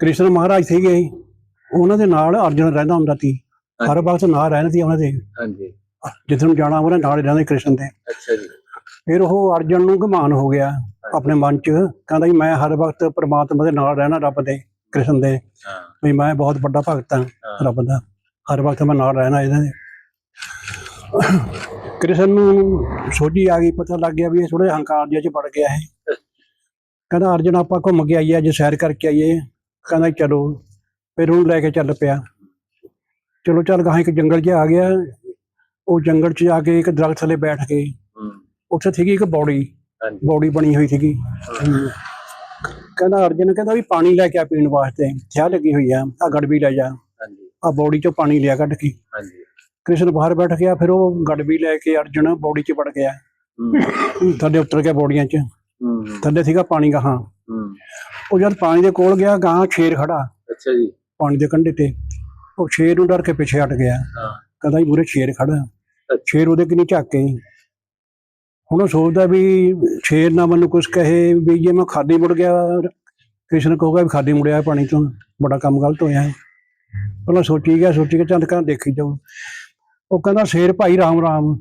ਕ੍ਰਿਸ਼ਨ ਮਹਾਰਾਜ ਸੀਗੇ ਉਹਨਾਂ ਦੇ ਨਾਲ ਅਰਜਨ ਰਹਿੰਦਾ ਹੁੰਦਾ ਸੀ। ਹਰ ਵਕਤ ਨਾਲ ਰਹਿੰਦੇ ਸੀ ਉਹਨਾਂ ਦੇ। ਹਾਂਜੀ। ਜਿੱਥੇ ਨੂੰ ਜਾਣਾ ਉਹਨਾਂ ਨਾਲ ਹੀ ਰਹਿੰਦੇ ਕ੍ਰਿਸ਼ਨ ਦੇ। ਅੱਛਾ ਜੀ। ਫਿਰ ਉਹ ਅਰਜਨ ਨੂੰ ਘਮਾਨ ਹੋ ਗਿਆ ਆਪਣੇ ਮਨ 'ਚ ਕਹਿੰਦਾ ਜੀ ਮੈਂ ਹਰ ਵਕਤ ਪ੍ਰਮਾਤਮਾ ਦੇ ਨਾਲ ਰਹਿਣਾ ਰੱਬ ਦੇ ਕ੍ਰਿਸ਼ਨ ਦੇ। ਹਾਂ। ਵੀ ਮੈਂ ਬਹੁਤ ਵੱਡਾ ਭਗਤ ਹਾਂ ਹਾਂ। ਰੱਬ ਦਾ। ਹਰ ਵਕਤ ਮੈਂ ਨਾਲ ਰਹਿਣਾ ਇਹਨਾਂ ਦੇ। ਕ੍ਰਿਸ਼ਨ ਨੂੰ ਸੋਝੀ ਆ ਗਈ ਪਤਾ ਲੱਗ ਗਿਆ ਵੀ ਇਹ ਥੋੜੇ ਹੰਕਾਰ ਜਿਹਾ ਚ ਵੜ ਗਿਆ ਹੈ ਕਹਿੰਦਾ ਅਰਜਨ ਆਪਾਂ ਘੁੰਮ ਕੇ ਆਈਏ ਅੱਜ ਸੈਰ ਕਰਕੇ ਆਈਏ। ਕਹਿੰਦਾ ਚਲੋ ਫਿਰ ਉਹਨੂੰ ਲੈ ਕੇ ਚੱਲ ਪਿਆ। ਚਲੋ ਚੱਲ ਗਾਹਾਂ ਇੱਕ ਜੰਗਲ 'ਚ ਆ ਗਿਆ। ਉਹ ਜੰਗਲ 'ਚ ਜਾ ਕੇ ਇੱਕ ਦਰਖਤ ਥੱਲੇ ਬੈਠ ਕੇ ਉੱਥੇ ਸੀਗੀ ਇੱਕ ਬੌੜੀ। ਬੌੜੀ ਬਣੀ ਹੋਈ ਸੀਗੀ। ਕਹਿੰਦਾ ਅਰਜਨ ਕਹਿੰਦਾ ਵੀ ਪਾਣੀ ਲੈ ਕੇ ਆ ਪੀਣ ਵਾਸਤੇ। ਚਾਹ ਲੱਗੀ ਹੋਈ ਆ ਆ ਗੜਬੀ ਲੈ ਜਾ। ਹਾਂਜੀ। ਆ ਬੌੜੀ 'ਚੋਂ ਪਾਣੀ ਲਿਆ ਕੱਢ ਕੇ। ਹਾਂਜੀ। ਕ੍ਰਿਸ਼ਨ ਬਾਹਰ ਬੈਠ ਗਿਆ ਫਿਰ ਉਹ ਗੜਬੀ ਲੈ ਕੇ ਅਰਜਨ ਬੌੜੀ 'ਚ ਵੜ ਗਿਆ। ਥੱਲੇ ਉਤਰ ਗਿਆ ਬੌੜੀਆਂ 'ਚ। ਥੱਲੇ ਸੀਗਾ ਪਾਣੀ ਗਾਹਾਂ। ਉਹ ਜਦ ਪਾਣੀ ਦੇ ਕੋਲ ਗਿਆ ਗਾਹਾਂ ਸ਼ੇਰ ਖੜਾ। ਅੱਛਾ ਜੀ। ਪਾਣੀ ਦੇ ਕੰਢੇ ਤੇ। ਉਹ ਸ਼ੇਰ ਨੂੰ ਡਰ ਕੇ ਪਿੱਛੇ ਹਟ ਗਿਆ। ਹਾਂ। ਕਹਿੰਦਾ ਜੀ ਮੂਰੇ ਸ਼ੇਰ ਖੜਾ। ਸ਼ੇਰ ਉਹਦੇ ਕਿੰਨੀ ਝਾਕ ਕੇ ਹੁਣ ਉਹ ਸੋਚਦਾ ਵੀ ਸ਼ੇਰ ਨਾ ਮੈਨੂੰ ਕੁਝ ਕਹੇ ਵੀ ਜੇ ਮੈਂ ਖਾਲੀ ਮੁੜ ਗਿਆ ਕ੍ਰਿਸ਼ਨ ਕਹੂਗਾ ਵੀ ਖਾਲੀ ਮੁੜਿਆ ਪਾਣੀ ਤੋਂ। ਬੜਾ ਕੰਮ ਗਲਤ ਹੋਇਆ। ਹੈ ਪਹਿਲਾਂ ਸੋਚੀ ਗਿਆ ਸੋਚੀ ਗਿਆ ਚੱਲ ਕਹਿੰਦਾ ਦੇਖੀ ਜਾਓ ਉਹ ਕਹਿੰਦਾ ਸ਼ੇਰ ਭਾਈ ਰਾਮ ਰਾਮ।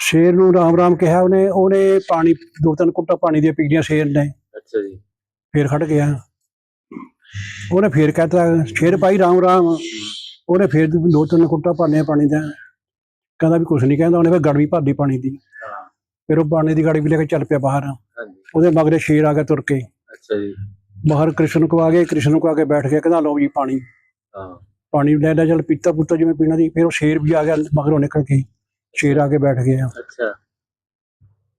ਸ਼ੇਰ ਨੂੰ ਰਾਮ ਰਾਮ ਕਿਹਾ। ਉਹਨੇ ਉਹਨੇ ਪਾਣੀ ਦੋ ਤਿੰਨ ਕੁੱਟਾ ਪਾਣੀ ਦੀਆਂ ਪੀ ਲਈਆਂ ਸ਼ੇਰ ਨੇ। ਅੱਛਾ ਜੀ। ਫੇਰ ਖੜ ਗਿਆ। ਉਹਨੇ ਫੇਰ ਕਹਤਾ ਸ਼ੇਰ ਭਾਈ ਰਾਮ ਰਾਮ। ਉਹਨੇ ਫੇਰ ਦੋ ਤਿੰਨ ਕੁੱਟਾ ਪਾਣੇ ਪਾਣੀ ਦਾ। ਕਹਿੰਦਾ ਵੀ ਕੁਛ ਨਹੀਂ ਕਹਿੰਦਾ ਉਹਨੇ ਫੇਰ ਗੜਵੀ ਭਰਦੀ ਪਾਣੀ ਦੀ। ਫਿਰ ਉਹ ਪਾਣੀ ਦੀ ਗਾੜੀ ਵੀ ਲੈ ਕੇ ਚੱਲ ਪਿਆ ਬਾਹਰ। ਉਹਦੇ ਮਗਰੇ ਸ਼ੇਰ ਆ ਗਿਆ ਤੁਰ ਕੇ। ਅੱਛਾ ਜੀ। ਬਾਹਰ ਕ੍ਰਿਸ਼ਨ ਕੋ ਆ ਗਏ ਕ੍ਰਿਸ਼ਨ ਕੋ ਆ ਕੇ ਬੈਠ ਗਿਆ ਕਹਿੰਦਾ ਲਓ ਜੀ ਪਾਣੀ। ਹਾਂ। ਪਾਣੀ ਲੈ ਲੈ ਚੱਲ ਪੀਤਾ ਪੁੱਤਾ ਜਿਵੇਂ ਪੀਣਾ ਦੀ ਫਿਰ ਉਹ ਸ਼ੇਰ ਵੀ ਆ ਗਿਆ ਮਗਰੋਂ ਨਿਕਲ ਕੇ। ਸ਼ੇਰ ਆ ਕੇ ਬੈਠ ਗਿਆ। ਅੱਛਾ।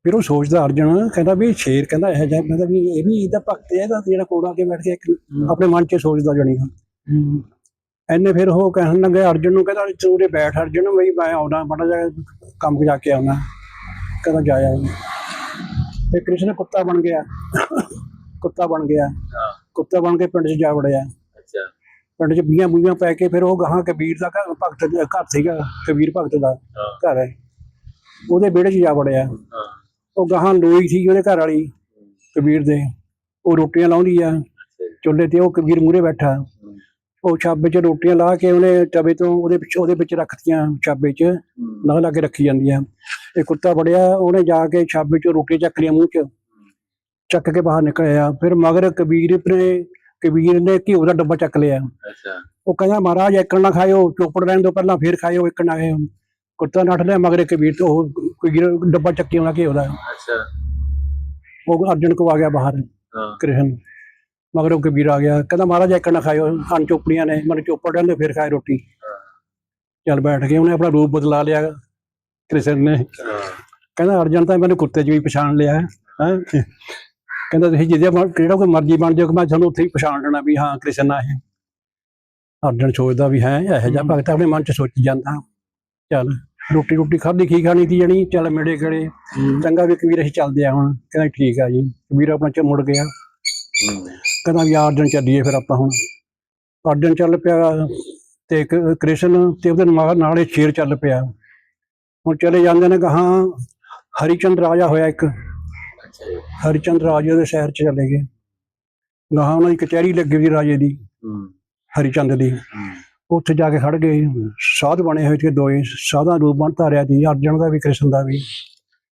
ਫਿਰ ਉਹ ਸੋਚਦਾ ਅਰਜਨ ਕਹਿੰਦਾ ਵੀ ਸ਼ੇਰ ਕਹਿੰਦਾ ਇਹ ਜਿਹਾ ਕਹਿੰਦਾ ਵੀ ਇਹ ਵੀ ਇਹਦਾ ਭਗਤ ਹੈ ਇਹਦਾ ਜਿਹੜਾ ਕੋੜਾ ਕੇ ਬੈਠ ਗਿਆ ਇੱਕ ਆਪਣੇ ਮਨ 'ਚ ਸੋਚਦਾ ਜਣੀ ਐਨੇ ਫਿਰ ਉਹ ਕਹਿਣ ਲੱਗੇ ਅਰਜਨ ਨੂੰ ਕਹਿੰਦਾ ਉਰੇ ਬੈਠ ਅਰਜਨ ਬਈ ਮੈਂ ਆਉਣਾ ਮਾੜਾ ਜਿਹਾ ਕੰਮ ਜਾ ਕੇ ਆਉਣਾ। ਕਹਿੰਦਾ ਜਾ ਆ ਤੇ ਕ੍ਰਿਸ਼ਨ ਕੁੱਤਾ ਬਣ ਗਿਆ। ਕੁੱਤਾ ਬਣ ਗਿਆ। ਹਾਂ। ਕੁੱਤਾ ਬਣ ਕੇ ਪਿੰਡ 'ਚ ਜਾ ਵੜਿਆ। ਅੱਛਾ। ਪਿੰਡ 'ਚ ਬੀਆਂ ਬੂਈਆਂ ਪੈ ਕੇ ਫਿਰ ਉਹ ਗਾਹਾਂ ਕਬੀਰ ਦਾ ਘਰ ਭਗਤ ਘਰ ਸੀਗਾ ਕਬੀਰ ਭਗਤ ਦਾ ਹਾਂ। ਘਰ ਹੈ। ਉਹਦੇ ਵਿਹੜੇ 'ਚ ਜਾ ਵੜਿਆ। ਹਾਂ। ਉਹ ਗਾਹਾਂ ਲੋਈ ਸੀ ਉਹਦੇ ਘਰ ਵਾਲੀ ਕਬੀਰ ਦੇ ਉਹ ਰੋਟੀਆਂ ਲਾਉਂਦੀ ਆ ਚੁੱਲ੍ਹੇ ਤੇ ਉਹ ਕਬੀਰ ਮੂਰੇ ਬੈਠਾ। ਉਹ ਛਾਬੇ 'ਚ ਰੋਟੀਆਂ ਲਾ ਕੇ ਉਹਨੇ ਤਵੇ ਤੋਂ ਉਹਦੇ ਵਿੱਚ ਉਹਦੇ ਵਿੱਚ ਰੱਖਤੀਆਂ ਛਾਬੇ 'ਚ ਲਾ ਲਾ ਕੇ ਰੱਖੀ ਜਾਂਦੀਆਂ। ਇਹ ਕੁੱਤਾ ਬੜਿਆ ਉਹਨੇ ਜਾ ਕੇ ਛਾਬੇ 'ਚੋਂ ਰੋਟੀ ਚੱਕ ਲਿਆ ਮੂੰਹ 'ਚ ਚੱਕ ਕੇ ਬਾਹਰ ਨਿਕਲਿਆ। ਫਿਰ ਮਗਰ ਕਬੀਰ ਨੇ ਕਬੀਰ ਨੇ ਘਿਓ ਦਾ ਡੱਬਾ ਚੱਕ ਲਿਆ। ਅੱਛਾ। ਉਹ ਕਹਿੰਦਾ ਮਹਾਰਾਜ ਇੱਕਣ ਨਾ ਖਾਇਓ ਚੋਪੜ ਰਹਿਣ ਤੋਂ ਪਹਿਲਾਂ ਫੇਰ ਖਾਇਓ ਇੱਕਣ ਨਾ ਖਾਇਓ। ਕੁੱਤਾ ਨੱਠ ਲਿਆ ਮਗਰ ਕਬੀਰ ਤੋਂ ਉਹ ਕਬੀਰ ਡੱਬਾ ਚੱਕੀ ਆਉਣਾ ਘਿਓ ਦਾ ਅੱਛਾ। ਉਹ ਅਰਜਨ ਕੋ ਆ ਗਿਆ ਬਾਹਰ ਹਾਂ। ਕ੍ਰਿਸ਼ਨ। ਮਗਰ ਉਹ ਕਬੀਰ ਆ ਗਿਆ। ਕਹਿੰਦਾ ਮਹਾਰਾਜ ਇੱਕਣ ਨਾ ਖਾਇਓ ਖਾਣ ਚੋਪੜੀਆਂ ਨੇ ਮਨ ਚੋਪੜ ਰਹਿੰਦੇ ਫੇਰ ਖਾਏ ਰੋਟੀ। ਚੱਲ ਬੈਠ ਕੇ ਉਹਨੇ ਆਪਣਾ ਰੂਪ ਬਦਲਾ ਲਿਆ ਕ੍ਰਿਸ਼ਨ ਨੇ। ਕਹਿੰਦਾ ਅਰਜਨ ਤਾਂ ਮੈਨੂੰ ਕੁੱਤੇ 'ਚ ਵੀ ਪਛਾਣ ਲਿਆ ਹੈ। ਕਹਿੰਦਾ ਤੁਸੀਂ ਜਿਹਦੇ ਜਿਹੜਾ ਕੋਈ ਮਰਜ਼ੀ ਬਣ ਜਾਓ ਕਿ ਮੈਂ ਤੁਹਾਨੂੰ ਉੱਥੇ ਹੀ ਪਛਾਣ ਲੈਣਾ ਵੀ ਹਾਂ ਕ੍ਰਿਸ਼ਨ ਆ ਇਹ। ਅਰਜਨ ਸੋਚਦਾ ਵੀ ਹੈ ਇਹੋ ਜਿਹਾ ਭਗਤ ਆਪਣੇ ਮਨ 'ਚ ਸੋਚੀ ਜਾਂਦਾ। ਚੱਲ। ਰੋਟੀ ਰੋਟੀ ਖਾਧੀ ਕੀ ਖਾਣੀ ਤੀ ਜਣੀ? ਚੱਲ ਮਿਲੇ ਗੜੇ ਚੰਗਾ ਵੀ ਕਬੀਰ ਅਸੀਂ ਚੱਲਦੇ ਆ ਹੁਣ। ਕਹਿੰਦਾ ਠੀਕ ਆ ਜੀ। ਕਬੀਰ ਆਪਣਾ ਚ ਮੁੜ ਗਿਆ। ਕਹਿੰਦਾ ਵੀ ਅਰਜਨ ਚੱਲੀਏ ਫਿਰ ਆਪਾਂ ਹੁਣ। ਅਰਜਨ ਚੱਲ ਪਿਆ ਤੇ ਇੱਕ ਕ੍ਰਿਸ਼ਨ ਤੇ ਉਹਦੇ ਨਾਲ ਸ਼ੇਰ ਚੱਲ ਪਿਆ। ਹੁਣ ਚਲੇ ਜਾਂਦੇ ਨੇ ਕਹਾਂ ਹਰੀਚੰਦ ਰਾਜਾ ਹੋਇਆ ਇੱਕ। ਹਰੀਚੰਦ ਰਾਜੇ ਦੇ ਸ਼ਹਿਰ ਚ ਚਲੇ ਗਏ। ਗਾਹਾਂ ਉਹਨਾਂ ਦੀ ਕਚਹਿਰੀ ਲੱਗੀ ਹੋਈ ਰਾਜੇ ਦੀ। ਹਰੀਚੰਦ ਦੀ। ਉੱਥੇ ਜਾ ਕੇ ਖੜ ਗਏ, ਸਾਧ ਬਣੇ ਹੋਏ ਸੀ ਦੋਏ ਸਾਧਾਂ ਰੂਪ ਬਣ ਧਾਰਿਆ ਜੀ ਅਰਜਨ ਦਾ ਵੀ, ਕ੍ਰਿਸ਼ਨ ਦਾ ਵੀ,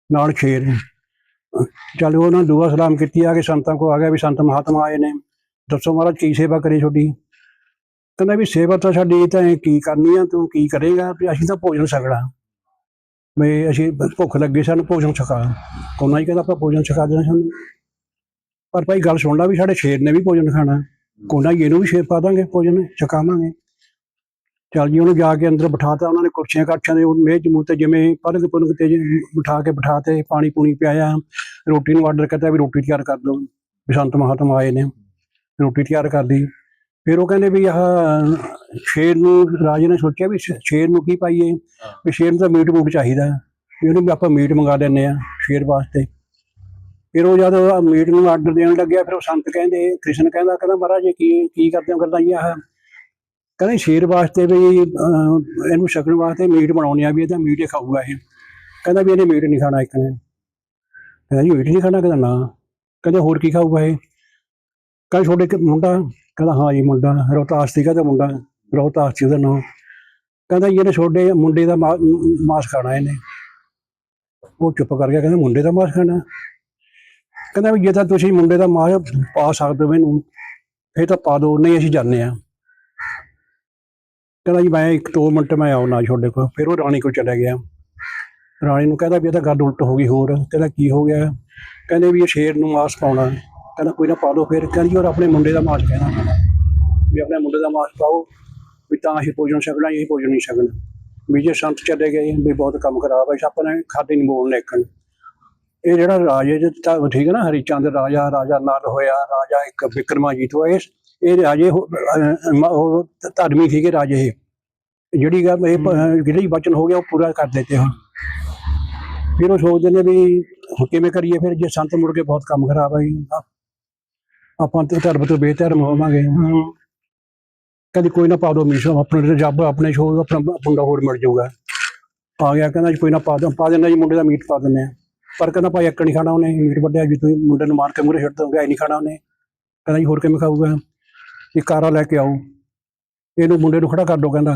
ਨਾਲ ਸ਼ੇਰ ਚੱਲ ਉਹਨਾਂ ਨੂੰ ਦੁਆ ਸਲਾਮ ਕੀਤੀ, ਆ ਕੇ ਸੰਤਾਂ ਕੋ ਆ ਗਿਆ ਵੀ ਸੰਤ ਮਹਾਤਮਾ ਆਏ ਨੇ, ਦੱਸੋ ਮਹਾਰਾਜ ਕੀ ਸੇਵਾ ਕਰੀ ਤੁਹਾਡੀ? ਕਹਿੰਦਾ ਵੀ ਸੇਵਾ ਤਾਂ ਸਾਡੀ ਤਾਂ ਕੀ ਕਰਨੀ ਆ, ਤੂੰ ਕੀ ਕਰੇਗਾ, ਵੀ ਅਸੀਂ ਤਾਂ ਭੋਜਨ ਛਕਣਾ ਵੀ ਅਸੀਂ ਭੁੱਖ ਲੱਗੀ ਸਾਨੂੰ ਭੋਜਨ ਛਕਾ। ਕੋਨਾ ਹੀ ਕਹਿੰਦਾ ਆਪਾਂ ਭੋਜਨ ਛਕਾ ਦੇਣਾ ਸਾਨੂੰ। ਪਰ ਭਾਈ ਗੱਲ ਸੁਣ ਲਾ ਵੀ ਸਾਡੇ ਸ਼ੇਰ ਨੇ ਵੀ ਭੋਜਨ ਖਾਣਾ। ਕੋਨਾ ਹੀ ਇਹਨੂੰ ਵੀ ਸ਼ੇਰ ਪਾ ਦਾਂਗੇ, ਭੋਜਨ ਛਕਾਵਾਂਗੇ। ਚੱਲ ਜੀ ਉਹਨੂੰ ਜਾ ਕੇ ਅੰਦਰ ਬਿਠਾਤਾ ਉਹਨਾਂ ਨੇ ਕੁਰਸੀਆਂ ਕਾਠੀਆਂ ਦੇ ਉਹ ਮੇਜ਼ ਮੂੰਹ ਤੇ ਜਿਵੇਂ ਪਲਕ ਪੁਲਕ ਤੇ ਬਿਠਾ ਕੇ ਬਿਠਾਤੇ ਪਾਣੀ ਪੂਣੀ ਪਿਆਇਆ ਰੋਟੀ ਨੂੰ ਆਰਡਰ ਕਰਤਾ ਵੀ ਰੋਟੀ ਤਿਆਰ ਕਰ ਦਿਓ ਬਸੰਤ ਮਹਾਤਮਾ ਆਏ ਨੇ ਰੋਟੀ ਤਿਆਰ ਕਰ ਲਈ। ਫਿਰ ਉਹ ਕਹਿੰਦੇ ਵੀ ਆਹ ਸ਼ੇਰ ਨੂੰ ਰਾਜੇ ਨੇ ਸੋਚਿਆ ਵੀ ਸ਼ੇਰ ਨੂੰ ਕੀ ਪਾਈਏ? ਵੀ ਸ਼ੇਰ ਨੂੰ ਤਾਂ ਮੀਟ ਮੂਟ ਚਾਹੀਦਾ। ਵੀ ਉਹਨੂੰ ਵੀ ਆਪਾਂ ਮੀਟ ਮੰਗਾ ਲੈਂਦੇ ਆ ਸ਼ੇਰ ਵਾਸਤੇ। ਫਿਰ ਉਹ ਜਦ ਮੀਟ ਨੂੰ ਆਰਡਰ ਦੇਣ ਲੱਗਿਆ ਫਿਰ ਉਹ ਸੰਤ ਕਹਿੰਦੇ ਕ੍ਰਿਸ਼ਨ ਕਹਿੰਦਾ ਕਹਿੰਦਾ ਮਹਾਰਾਜ ਇਹ ਕੀ ਕੀ ਕਰਦੇ ਹੋ ਕਰਦਾ ਜੀ ਆਹ? ਕਹਿੰਦੇ ਸ਼ੇਰ ਵਾਸਤੇ ਵੀ ਇਹਨੂੰ ਸ਼ਕਣ ਵਾਸਤੇ ਮੀਟ ਬਣਾਉਣੀ ਆ ਵੀ ਇਹਦਾ ਮੀਟ ਹੀ ਖਾਊਗਾ ਇਹ। ਕਹਿੰਦਾ ਵੀ ਇਹਨੇ ਮੀਟ ਨਹੀਂ ਖਾਣਾ ਇੱਕ ਨੇ। ਕਹਿੰਦਾ ਜੀ, ਮੀਟ ਨਹੀਂ ਖਾਣਾ? ਕਹਿੰਦਾ ਨਾ। ਕਹਿੰਦਾ ਹੋਰ ਕੀ ਖਾਊਗਾ ਇਹ? ਕਹਿੰਦਾ ਛੋਟੇ ਮੁੰਡਾ। ਕਹਿੰਦਾ ਹਾਂ ਜੀ, ਮੁੰਡਾ। ਰੋਹਤਾਸ ਸੀਗਾ ਤੇ ਮੁੰਡਾ। ਰੋਹਤਾਸ ਸੀ ਉਹਦਾ ਨਾਮ। ਕਹਿੰਦਾ ਜੀ, ਇਹਨੇ ਛੋਟੇ ਮੁੰਡੇ ਦਾ ਮਾ- ਮਾਸ ਖਾਣਾ ਇਹਨੇ। ਉਹ ਚੁੱਪ ਕਰ ਗਿਆ, ਕਹਿੰਦਾ ਮੁੰਡੇ ਦਾ ਮਾਸ ਖਾਣਾ? ਕਹਿੰਦਾ ਵੀ ਜੇ ਤਾਂ ਤੁਸੀਂ ਮੁੰਡੇ ਦਾ ਮਾਸ ਪਾ ਸਕਦੇ ਹੋ ਮੈਨੂੰ ਫੇਰ ਤਾਂ ਪਾ ਦਿਓ ਨਹੀਂ ਅਸੀਂ ਜਾਂਦੇ ਆ ਕਹਿੰਦਾ ਜੀ ਮੈਂ ਇੱਕ ਦੋ ਮਿੰਟ ਮੈਂ ਆਉਣਾ ਤੁਹਾਡੇ ਕੋਲ। ਫਿਰ ਉਹ ਰਾਣੀ ਕੋਲ ਚਲਾ ਗਿਆ। ਰਾਣੀ ਨੂੰ ਕਹਿੰਦਾ ਵੀ ਇਹ ਤਾਂ ਗੱਲ ਉਲਟ ਹੋ ਗਈ ਹੋਰ। ਕਹਿੰਦਾ ਕੀ ਹੋ ਗਿਆ? ਕਹਿੰਦੇ ਵੀ ਇਹ ਸ਼ੇਰ ਨੂੰ ਮਾਸ ਪਾਉਣਾ। ਕਹਿੰਦਾ ਕੋਈ ਨਾ ਪਾ ਦੋ ਫਿਰ। ਕਹਿੰਦੀ ਹੋਰ ਆਪਣੇ ਮੁੰਡੇ ਦਾ ਮਾਸ ਕਹਿਣਾ। ਵੀ ਆਪਣੇ ਮੁੰਡੇ ਦਾ ਮਾਸ ਪਾਓ। ਵੀ ਤਾਂ ਅਸੀਂ ਭੋਜਨ ਛਕਣਾ ਇਹ ਭੋਜਨ ਨਹੀਂ ਛਕਣਾ। ਵੀ ਜੇ ਸੰਤ ਚਲੇ ਗਏ, ਵੀ ਬਹੁਤ ਕੰਮ ਖਰਾਬ ਹੈ ਆਪਾਂ ਨੇ ਖਾਦੇ ਨਹੀਂ ਬੋਲਣੇ ਇੱਕ ਇਹ ਜਿਹੜਾ ਰਾਜੇ ਜੇ ਤਾਂ ਠੀਕ ਹੈ ਨਾ ਹਰੀਚੰਦ ਰਾਜਾ ਰਾਜਾ ਨਲ ਹੋਇਆ, ਰਾਜਾ ਇੱਕ ਵਿਕਰਮਾਜੀਤ ਹੋਇਆ। ਇਸ ਇਹ ਰਾਜੇ ਉਹ ਧਰਮੀ ਸੀਗੇ ਰਾਜੇ ਇਹ। ਜਿਹੜੀ ਗੱਲ ਇਹ ਜਿਹੜੀ ਵਚਨ ਹੋ ਗਿਆ ਉਹ ਪੂਰਾ ਕਰ ਦਿੱਤੇ ਹੁਣ। ਫਿਰ ਉਹ ਸੋਚਦੇ ਨੇ ਵੀ ਕਿਵੇਂ ਕਰੀਏ ਫਿਰ ਜੇ ਸੰਤ ਮੁੜ ਕੇ ਬਹੁਤ ਕੰਮ ਖਰਾਬ ਹੈ ਜੀ। ਆਪਾਂ ਤੇ ਧਰਮ ਤੋਂ ਬੇਧਰਮ ਹੋਵਾਂਗੇ। ਕਦੀ ਕੋਈ ਨਾ ਪਾ ਦੋ ਮੀਸ਼ੋ ਆਪਣੇ ਰੱਬ ਆਪਣੇ ਸ਼ੋਅ ਆਪਣਾ ਮੁੰਡਾ ਹੋਰ ਮਿਲ ਜਾਊਗਾ। ਆ ਗਿਆ ਕਹਿੰਦਾ ਜੀ ਕੋਈ ਨਾ ਪਾ ਦੋ ਪਾ ਦੇਣਾ ਜੀ ਮੁੰਡੇ ਦਾ ਮੀਟ ਪਾ ਦਿੰਦੇ ਆ। ਪਰ ਕਹਿੰਦਾ ਭਾਈ ਇੱਕ ਨਹੀਂ ਖਾਣਾ ਉਹਨੇ ਮੀਟ ਵੱਡਿਆ ਵੀ ਤੁਸੀਂ ਮੁੰਡੇ ਨੂੰ ਮਾਰ ਕੇ ਮੂਰੇ ਛੱਡ ਦੋਗੇ ਨਹੀਂ ਖਾਣਾ ਉਹਨੇ। ਕਹਿੰਦਾ ਜੀ ਹੋਰ ਕਿਵੇਂ ਖਾਊਗਾ? ਇਹ ਕਾਰਾ ਲੈ ਕੇ ਆਓ ਇਹਨੂੰ ਮੁੰਡੇ ਨੂੰ ਖੜਾ ਕਰ ਦੋ ਕਹਿੰਦਾ।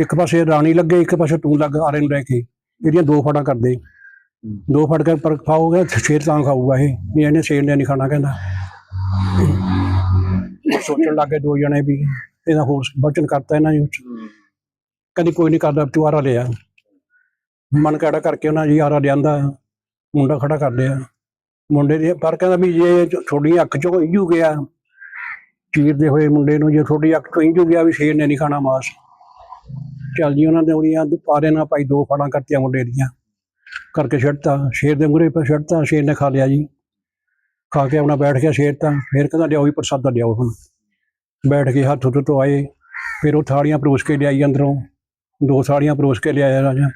ਇੱਕ ਪਾਸੇ ਰਾਣੀ ਲੱਗੇ ਇੱਕ ਪਾਸੇ ਤੂੰ ਲੱਗ ਆਰੇ ਨੂੰ ਲੈ ਕੇ। ਇਹਦੀਆਂ ਦੋ ਫੜਾਂ ਕਰਦੇ। ਦੋ ਫੜ ਕੇ ਪਰ ਖਾਓਗੇ ਸ਼ੇਰ ਤਾਂ ਖਾਊਗਾ ਇਹ। ਵੀ ਇਹਨੇ ਸ਼ੇਰ ਨੇ ਨਹੀਂ ਖਾਣਾ ਕਹਿੰਦਾ। ਸੋਚਣ ਲੱਗੇ ਦੋ ਜਣੇ ਵੀ। ਇਹਦਾ ਹੋਰ ਬਚਨ ਕਰਤਾ ਇਹਨਾਂ ਨੇ ਕਦੀ ਕੋਈ ਨਹੀਂ ਕਰਦਾ ਚੁਆਰਾ ਲਿਆ। ਮਨ ਕਿਹੜਾ ਕਰਕੇ ਉਹਨਾਂ ਜੀ ਆਰਾ ਲਿਆਂਦਾ। ਮੁੰਡਾ ਖੜਾ ਕਰ ਲਿਆ। ਮੁੰਡੇ ਦੇ ਪਰ ਕਹਿੰਦਾ ਵੀ ਜੇ ਤੁਹਾਡੀ ਅੱਖ ਚੋਂ ਇੰਜੂ ਗਿਆ ਚੀਰਦੇ ਹੋਏ ਮੁੰਡੇ ਨੂੰ ਜੇ ਤੁਹਾਡੀ ਅੱਖ ਚੋਂ ਇੰਜੂ ਗਿਆ ਵੀ ਸ਼ੇਰ ਨੇ ਨਹੀਂ ਖਾਣਾ ਮਾਸ। ਚੱਲ ਜੀ ਉਹਨਾਂ ਨੇ ਉਹਦੀਆਂ ਪਾਰੇ ਨਾਲ ਭਾਈ ਦੋ ਫੜਾਂ ਕਰਤੀਆਂ ਮੁੰਡੇ ਦੀਆਂ। ਕਰਕੇ ਛੱਡਤਾ। ਸ਼ੇਰ ਦੇ ਮੂਹਰੇ ਪਰ ਛੱਡਤਾ ਸ਼ੇਰ ਨੇ ਖਾ ਲਿਆ ਜੀ। ਖਾ ਕੇ ਆਪਣਾ ਬੈਠ ਗਿਆ ਸ਼ੇਰ ਤਾਂ। ਫੇਰ ਕਹਿੰਦਾ ਲਿਆਓ ਹੀ ਪ੍ਰਸਾਦਾ ਲਿਆਓ ਹੁਣ। ਬੈਠ ਕੇ ਹੱਥ ਉੱਤੇ ਤੋਂ ਆਏ। ਫਿਰ ਉਹ ਥਾਲੀਆਂ ਪਰੋਸ ਕੇ ਲਿਆਈ ਅੰਦਰੋਂ। ਦੋ ਥਾਲੀਆਂ ਪਰੋਸ ਕੇ ਲਿਆਇਆ ਰਾਜਾ।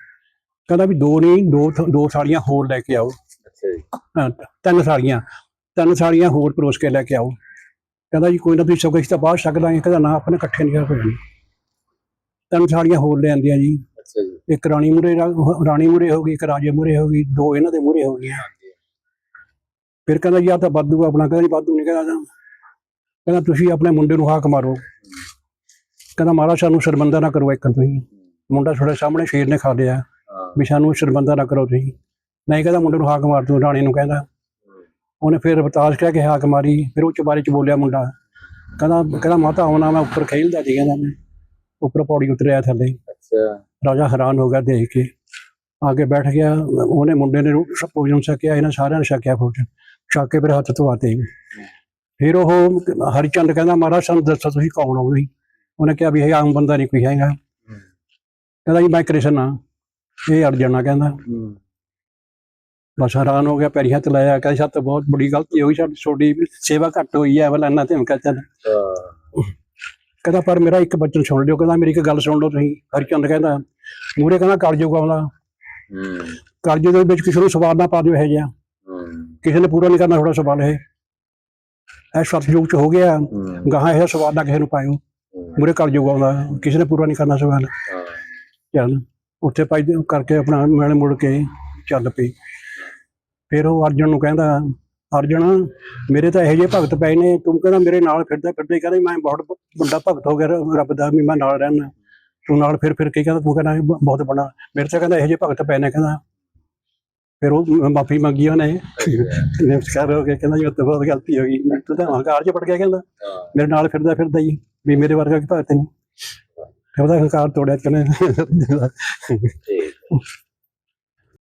ਕਹਿੰਦਾ ਵੀ ਦੋ ਨਹੀਂ ਦੋ ਦੋ ਥਾਲੀਆਂ ਹੋਰ ਲੈ ਕੇ ਆਓ। ਅੱਛਾ ਜੀ। ਤਿੰਨ ਥਾਲੀਆਂ। ਤਿੰਨ ਥਾਲੀਆਂ ਹੋਰ ਪਰੋਸ ਕੇ ਲੈ ਕੇ ਆਓ। ਕਹਿੰਦਾ ਜੀ ਕੋਈ ਨਾ ਤੁਸੀਂ ਸਭ ਤਾਂ ਬਾਹਰ ਛਕ ਲਾਂਗੇ ਕਹਿੰਦਾ ਨਾ ਆਪਣੇ ਇਕੱਠੇ ਨਹੀਂ ਹੋ ਜਾਣੀ ਤਿੰਨ ਥਾਲੀਆਂ ਹੋਰ ਲੈ ਆਂਦੀਆਂ ਜੀ। ਅੱਛਾ ਜੀ। ਇੱਕ ਰਾਣੀ ਮੂਰੇ ਰਾਣੀ ਮੂਰੇ ਹੋ ਗਈ ਇੱਕ ਰਾਜੇ ਮੂਰੇ ਹੋ ਗਈ ਦੋ ਇਹਨਾਂ ਦੇ ਮੂਰੇ ਹੋ ਗਈਆਂ। ਫਿਰ ਕਹਿੰਦਾ ਜੀ ਆ ਤਾਂ ਬਾਦੂ ਆਪਣਾ ਕਹਿੰਦਾ ਜੀ ਬਾਦੂ ਨਹੀਂ ਕਹਿੰਦਾ। ਕਹਿੰਦਾ ਤੁਸੀਂ ਆਪਣੇ ਮੁੰਡੇ ਨੂੰ ਹਾਕ ਮਾਰੋ। ਕਹਿੰਦਾ ਮਹਾਰਾਜ ਸਾਨੂੰ ਸ਼ਰਮੰਦਾ ਨਾ ਕਰੋ ਇੱਕ ਤੁਸੀਂ। ਮੁੰਡਾ ਤੁਹਾਡੇ ਸਾਹਮਣੇ ਸ਼ੇਰ ਨੇ ਖਾ ਲਿਆ। ਵੀ ਸਾਨੂੰ ਸ਼ਰਮੰਦਾ ਨਾ ਕਰੋ ਤੁਸੀਂ। ਨਹੀਂ ਕਹਿੰਦਾ ਮੁੰਡੇ ਨੂੰ ਹਾਕ ਮਾਰ ਤੂੰ ਰਾਣੀ ਨੂੰ ਕਹਿੰਦਾ। ਉਹਨੇ ਫਿਰ ਬਤਾਸ਼ ਕਹਿ ਕੇ ਹਾਕ ਮਾਰੀ ਫਿਰ ਉਹ ਚਬਾਰੇ ਚ ਬੋਲਿਆ ਮੁੰਡਾ। ਕਹਿੰਦਾ ਕਹਿੰਦਾ ਮਾਤਾ ਆਉਣਾ ਮੈਂ ਉੱਪਰ ਖੇਲਦਾ ਸੀ ਕਹਿੰਦਾ ਮੈਂ। ਉੱਪਰ ਪੌੜੀ ਉਤਰਿਆ ਥੱਲੇ। ਅੱਛਾ। ਰਾਜਾ ਹੈਰਾਨ ਹੋ ਗਿਆ ਦੇਖ ਕੇ। ਆ ਕੇ ਬੈਠ ਗਿਆ। ਉਹਨੇ ਮੁੰਡੇ ਨੇ ਭੋਜਨ ਛਕਿਆ ਇਹਨਾਂ ਸਾਰਿਆਂ ਨੇ ਛਕਿਆ ਭੋਜਨ। ਛਕ ਕੇ ਫਿਰ ਹੱਥ ਧਵਾਤੇ ਫਿਰ ਉਹ ਹਰੀਚੰਦ ਕਹਿੰਦਾ ਮਹਾਰਾਜ ਸਾਨੂੰ ਦੱਸੋ ਤੁਸੀਂ ਕੌਣ ਹੋ ਜੀ ਉਹਨੇ ਕਿਹਾ ਵੀ ਇਹ ਆਮ ਬੰਦਾ ਨਹੀਂ ਕੋਈ ਹੈਗਾ। ਕਹਿੰਦਾ ਜੀ ਮੈਂ ਕ੍ਰਿਸ਼ਨ ਆ ਇਹ ਆ ਕਹਿੰਦਾ। ਬਸ ਹੈਰਾਨ ਹੋ ਗਿਆ, ਪੈਰੀ ਹੱਥ ਲਾਇਆ, ਕਹਿੰਦਾ ਸ਼ਾਇਦ ਬਹੁਤ ਬੜੀ ਗਲਤੀ ਹੋਈ ਸਾਡੀ ਛੋਟੀ ਸੇਵਾ ਘੱਟ ਹੋਈ ਹੈ ਵਲਾ ਇਹਨਾਂ ਤੇ ਮੈਂ ਕਹਿੰਦਾ ਕਹਿੰਦਾ, ਪਰ ਮੇਰਾ ਇੱਕ ਬਚਨ ਸੁਣ ਲਿਓ, ਕਹਿੰਦਾ, ਮੇਰੀ ਇੱਕ ਗੱਲ ਸੁਣ ਲਓ ਤੁਸੀਂ। ਹਰੀਚੰਦ ਕਹਿੰਦਾ ਮੂਰੇ ਕਹਿੰਦਾ, ਕਲਯੁਗ ਆਉਂਦਾ। ਕਲਯੁਗ ਦੇ ਵਿੱਚ ਕਿਸੇ ਨੂੰ ਸਵਾਲ ਨਾ ਪਾ ਦਿਓ ਇਹ ਜਿਹਾ। ਕਿਸੇ ਨੇ ਪੂਰਾ ਨਹੀਂ ਕਰਨਾ ਥੋੜਾ ਸਵਾਲ ਇਹ। ਇਹ ਸਤਯੁਗ ਚ ਹੋ ਗਿਆ। ਗਾਹਾਂ ਇਹ ਸਵਾਲ ਨਾ ਕਿਸੇ ਨੂੰ ਪਾਇਓ। ਮੂਰੇ ਕਲਯੁਗ ਆਉਂਦਾ, ਕਿਸੇ ਨੇ ਪੂਰਾ ਨਹੀਂ ਕਰਨਾ ਸਵਾਲ। ਚੱਲ, ਉੱਥੇ ਭਾਈ ਕਰਕੇ ਆਪਣਾ ਮਿਲ ਮੁੜ ਕੇ ਚੱਲ ਪਈ। ਫਿਰ ਉਹ ਅਰਜਨ ਨੂੰ ਕਹਿੰਦਾ ਅਰਜਨ ਮੇਰੇ ਤਾਂ ਇਹੋ ਜਿਹੇ ਭਗਤ ਪਏ ਨੇ ਤੂੰ ਕਹਿੰਦਾ ਮੇਰੇ ਨਾਲ ਫਿਰਦਾ ਫਿਰਦਾ ਕਹਿੰਦਾ ਮੈਂ ਬਹੁਤ ਵੱਡਾ ਭਗਤ ਹੋ ਗਿਆ ਰੱਬ ਦਾ ਵੀ ਮੈਂ ਨਾਲ ਰਹਿਣਾ ਤੂੰ ਨਾਲ ਫਿਰ ਫਿਰ ਕੇ ਕਹਿੰਦਾ ਤੂੰ ਕਹਿੰਦਾ ਬਹੁਤ ਬੜਾ। ਮੇਰੇ ਤਾਂ ਕਹਿੰਦਾ ਇਹੋ ਜਿਹੇ ਭਗਤ ਪਏ ਨੇ ਕਹਿੰਦਾ। ਫਿਰ ਉਹ ਮਾਫੀ ਮੰਗੀ ਉਹਨੇ। ਨਮਸਕਾਰ ਹੋ ਗਿਆ ਕਹਿੰਦਾ ਜੀ ਉੱਤੇ ਬਹੁਤ ਗਲਤੀ ਹੋ ਗਈ। ਤੂੰ ਤਾਂ ਹੰਕਾਰ ਚ ਪੜ ਗਿਆ ਕਹਿੰਦਾ। ਮੇਰੇ ਨਾਲ ਫਿਰਦਾ ਫਿਰਦਾ ਹੀ ਵੀ ਮੇਰੇ ਵਰਗਾ ਕੀ ਭਗਤ ਨਹੀਂ। ਫਿਰ ਉਹਦਾ ਹੰਕਾਰ ਤੋੜਿਆ ਕਹਿੰਦੇ ਠੀਕ